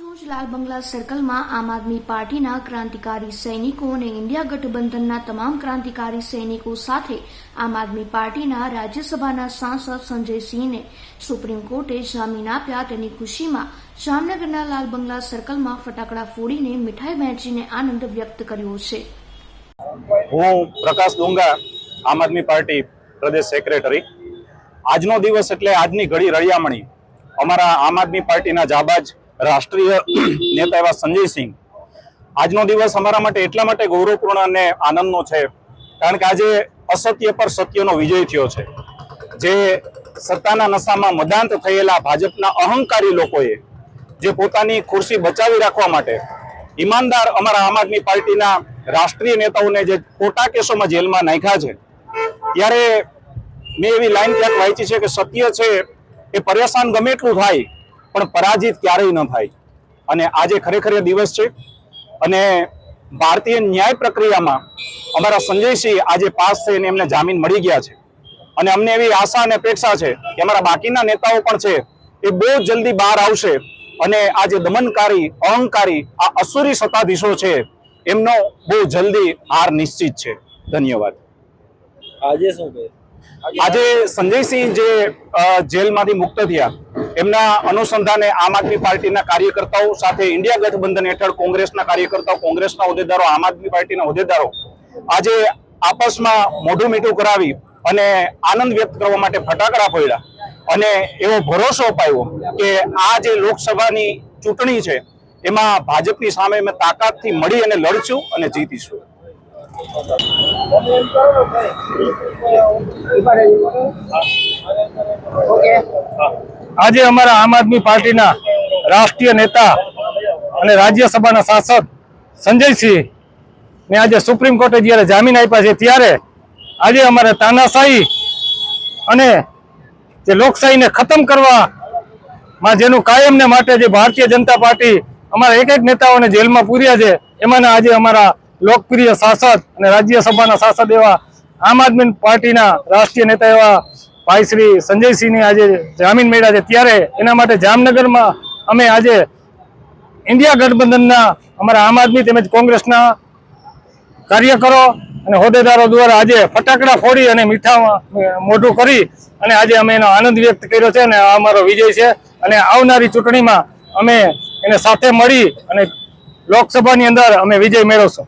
રોજ લાલ બંગલા સર્કલમાં આમ આદમી પાર્ટીના ક્રાંતિકારી સૈનિકો અને ઇન્ડિયા ગઠબંધનના તમામ ક્રાંતિકારી સૈનિકો સાથે આમ આદમી પાર્ટીના રાજ્યસભાના સાંસદ સંજયસિંહને સુપ્રીમ કોર્ટે જામીન આપ્યા. તેની ખુશીમાં જામનગરના લાલ બંગલા સર્કલમાં ફટાકડા ફોડીને મીઠાઈ વહેંચીને આનંદ વ્યક્ત કર્યો છે. હું પ્રકાશ ડુંગા, આમ આદમી પાર્ટી પ્રદેશ સેક્રેટરી. આજનો દિવસ એટલે આજની ઘડી રળિયામણી. અમારા આમ આદમી પાર્ટીના જાબાજ રાષ્ટ્રીય નેતા એવા સંજયસિંહ આજનો દિવસ અમારા માટે એટલા માટે ગૌરવપૂર્ણ અને આનંદનો છે, કારણ કે આજે અસત્ય પર સત્યનો વિજય થયો છે. જે સત્તાના નશામાં મદાંત થયેલા ભાજપના અહંકારી લોકોએ, જે પોતાની ખુરશી બચાવી રાખવા માટે ઈમાનદાર અમારા આમ આદમી પાર્ટીના રાષ્ટ્રીય નેતાઓને જે ખોટા કેસોમાં જેલમાં નાખ્યા છે, ત્યારે મેં એવી લાઈન ક્યાંક વાંચી છે કે સત્ય છે એ પરેશાન ગમે એટલું થાય પણ પરાજિત ક્યારેય ન થાય. અને આજે ખરેખર એ દિવસ છે. અને ભારતીય ન્યાય પ્રક્રિયામાં અમારા સંજયસિંહ આજે પાસ થઈને એમને જામીન મળી ગયા છે. અને અમને એવી આશા અને અપેક્ષા છે કે અમારા બાકીના નેતાઓ પણ છે એ બહુ જલ્દી બહાર આવશે. અને આ જે દમનકારી અહંકારી આ અસુરી સત્તાધીશો છે એમનો બહુ જલ્દી હાર નિશ્ચિત છે. ધન્યવાદ. આજે શું આજે સંજયસિંહ જે જેલમાંથી મુક્ત થયા. એમના અનુસંધાને આમ આદમી પાર્ટીના કાર્યકર્તાઓ સાથે ઇન્ડિયા ગઠબંધન હેઠળ કોંગ્રેસના કાર્યકર્તાઓ, કોંગ્રેસના હોદ્દેદારો, આમ આદમી પાર્ટીના હોદ્દેદારો આજે આપસમાં મોઢું મીઠું કરાવી અને આનંદ વ્યક્ત કરવા માટે ફટાકડા ફોડ્યા અને એવો ભરોસો અપાયો કે આ જે લોકસભાની ચૂંટણી છે, એમાં ભાજપની સામે અમે તાકાતથી મળી અને લડશું અને જીતીશું. આજે અમારા આમ આદમી પાર્ટીના રાષ્ટ્રીય નેતા અને રાજ્યસભાના સાંસદ સંજયસિંહ ને આજે સુપ્રીમ કોર્ટે જ્યારે જામીન આપ્યા છે, ત્યારે આજે અમારે તાનાશાહી અને જે લોકશાહીને ખતમ કરવા માં જેનું કાયમને માટે જે ભારતીય જનતા પાર્ટી અમારા એક એક નેતાઓને જેલમાં પૂર્યા છે, એમાંના આજે અમારા લોકપ્રિય શાસક અને રાજ્યસભાના શાસક એવા આમ આદમી પાર્ટીના રાષ્ટ્રીય નેતા એવા ભાઈ શ્રી સંજયસિંહની આજે જામીન મળ્યા છે. ત્યારે એના માટે જામનગરમાં અમે આજે ઇન્ડિયા ગઠબંધનના અમારા આમ આદમી તેમજ કોંગ્રેસના કાર્યકરો અને હોદ્દેદારો દ્વારા આજે ફટાકડા ફોડી અને મીઠામાં મોઢું કરી અને આજે અમે એનો આનંદ વ્યક્ત કર્યો છે અને અમારો વિજય છે. અને આવનારી ચૂંટણીમાં અમે એને સાથે મળી અને લોકસભાની અંદર અમે વિજય મેળવશું.